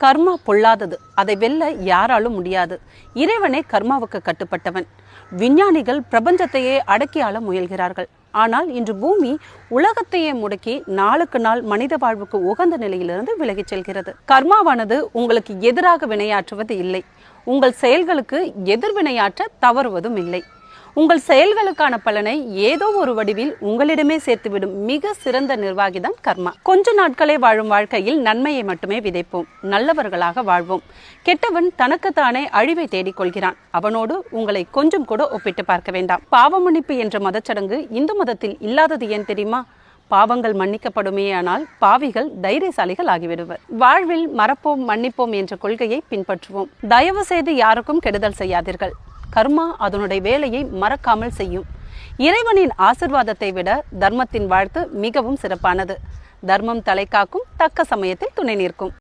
கர்மா பொல்லாதது. அதை வெல்ல யாராலும் முடியாது. இறைவனே கர்மாவுக்கு கட்டுப்பட்டவன். விஞ்ஞானிகள் பிரபஞ்சத்தையே அடக்கி ஆள முயல்கிறார்கள். ஆனால் இன்று பூமி உலகத்தையே முடக்கி நாளுக்கு நாள் மனித வாழ்வுக்கு உகந்த நிலையிலிருந்து விலகிச் செல்கிறது. கர்மாவானது உங்களுக்கு எதிராக வினையாற்றுவது இல்லை. உங்கள் செயல்களுக்கு எதிர்வினையாற்ற தவறுவதும் இல்லை. உங்கள் செயல்களுக்கான பலனை ஏதோ ஒரு வடிவில் உங்களிடமே சேர்த்துவிடும் மிக சிறந்த நிர்வாகிதான் கர்மா. கொஞ்ச நாட்களே வாழும் வாழ்க்கையில் நன்மையை மட்டுமே விதைப்போம். நல்லவர்களாக வாழ்வோம். கெட்டவன் தனக்குத்தானே அழிவை தேடிக் கொள்கிறான். அவனோடு உங்களை கொஞ்சம் கூட ஒப்பிட்டு பார்க்க வேண்டாம். பாவமன்னிப்பு என்ற மதச்சடங்கு இந்து மதத்தில் இல்லாதது ஏன் தெரியுமா? பாவங்கள் மன்னிக்கப்படுமேயானால் பாவிகள் தைரியசாலிகள் ஆகிவிடுவர். வாழ்வில் மறப்போம் மன்னிப்போம் என்ற கொள்கையை பின்பற்றுவோம். தயவு செய்து யாருக்கும் கெடுதல் செய்யாதீர்கள். கர்மா அதனுடைய வேலையை மறக்காமல் செய்யும். இறைவனின் ஆசிர்வாதத்தை விட தர்மத்தின் வாழ்த்து மிகவும் சிறப்பானது. தர்மம் தலை காக்கும் தக்க சமயத்தில் துணை நிற்கும்.